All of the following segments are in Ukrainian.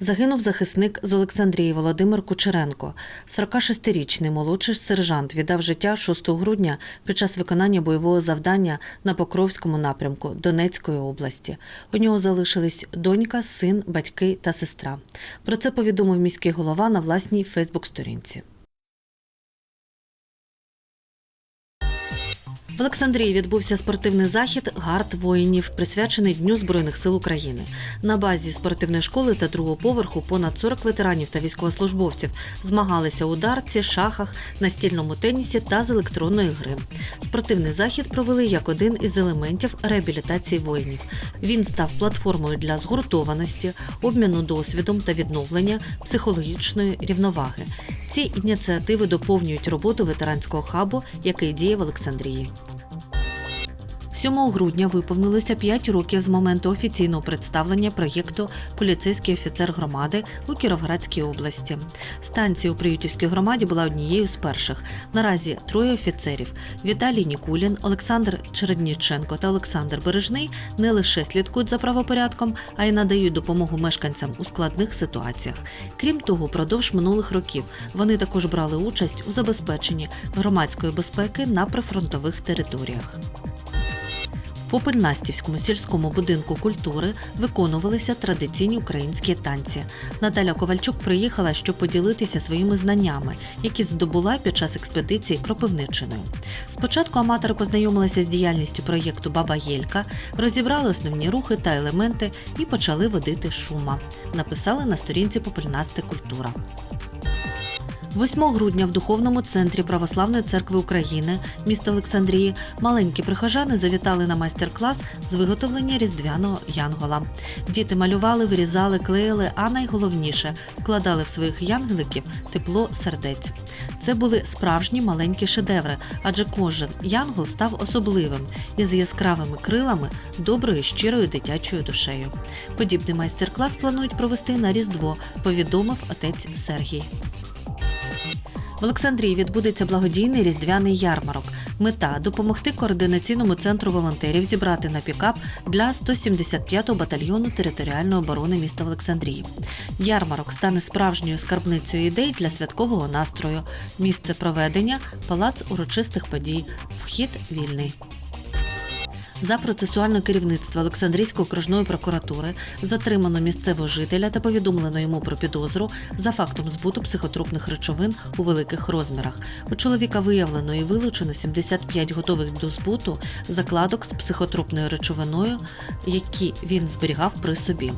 Загинув захисник з Олександрії Володимир Кучеренко. 46-річний молодший сержант віддав життя 6 грудня під час виконання бойового завдання на Покровському напрямку Донецької області. У нього залишились донька, син, батьки та сестра. Про це повідомив міський голова на власній Фейсбук-сторінці. В Олександрії відбувся спортивний захід Гард воїнів, присвячений Дню Збройних сил України. На базі спортивної школи та другого поверху понад 40 ветеранів та військовослужбовців змагалися у дарці, шахах, настільному тенісі та з електронної гри. Спортивний захід провели як один із елементів реабілітації воїнів. Він став платформою для згуртованості, обміну досвідом та відновлення психологічної рівноваги. Ці ініціативи доповнюють роботу ветеранського хабу, який діє в Олександрії. 7 грудня виповнилося 5 років з моменту офіційного представлення проєкту Поліцейський офіцер громади у Кіровоградській області. Станція у Приютівській громаді була однією з перших. Наразі троє офіцерів: Віталій Нікулін, Олександр Чередніченко та Олександр Бережний не лише слідкують за правопорядком, а й надають допомогу мешканцям у складних ситуаціях. Крім того, впродовж минулих років вони також брали участь у забезпеченні громадської безпеки на прифронтових територіях. В Попельнастівському сільському будинку культури виконувалися традиційні українські танці. Наталя Ковальчук приїхала, щоб поділитися своїми знаннями, які здобула під час експедиції Кропивничиною. Спочатку аматори познайомилися з діяльністю проєкту Баба Єлька, розібрали основні рухи та елементи і почали водити шума. Написали на сторінці Попельнасти культура. 8 грудня в духовному центрі Православної церкви України, міста Олександрії, маленькі прихожани завітали на майстер-клас з виготовлення різдвяного янгола. Діти малювали, вирізали, клеїли, а найголовніше вкладали в своїх янголиків тепло сердець. Це були справжні маленькі шедеври, адже кожен янгол став особливим із яскравими крилами, доброю щирою дитячою душею. Подібний майстер-клас планують провести на Різдво, повідомив отець Сергій. В Олександрії відбудеться благодійний різдвяний ярмарок. Мета допомогти координаційному центру волонтерів зібрати на пікап для 175-го батальйону територіальної оборони міста Олександрії. Ярмарок стане справжньою скарбницею ідей для святкового настрою. Місце проведення палац урочистих подій. Вхід вільний. За процесуальне керівництво Олександрійської окружної прокуратури затримано місцевого жителя та повідомлено йому про підозру за фактом збуту психотропних речовин у великих розмірах. У чоловіка виявлено і вилучено 75 готових до збуту закладок з психотропною речовиною, які він зберігав при собі.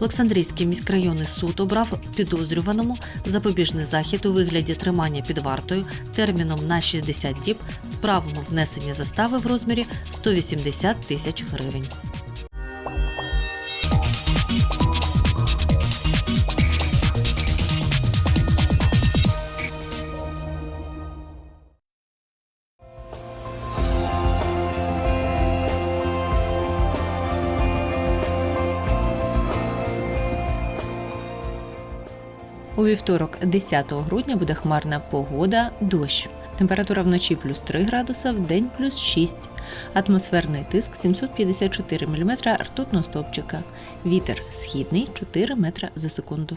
Олександрійський міськрайонний суд обрав підозрюваному запобіжний захід у вигляді тримання під вартою терміном на 60 діб з правом внесення застави в розмірі 180 тисяч гривень. У вівторок, 10 грудня, буде хмарна погода, дощ. Температура вночі плюс 3 градуса, в день плюс 6. Атмосферний тиск 754 мм ртутного стовпчика. Вітер східний 4 метра за секунду.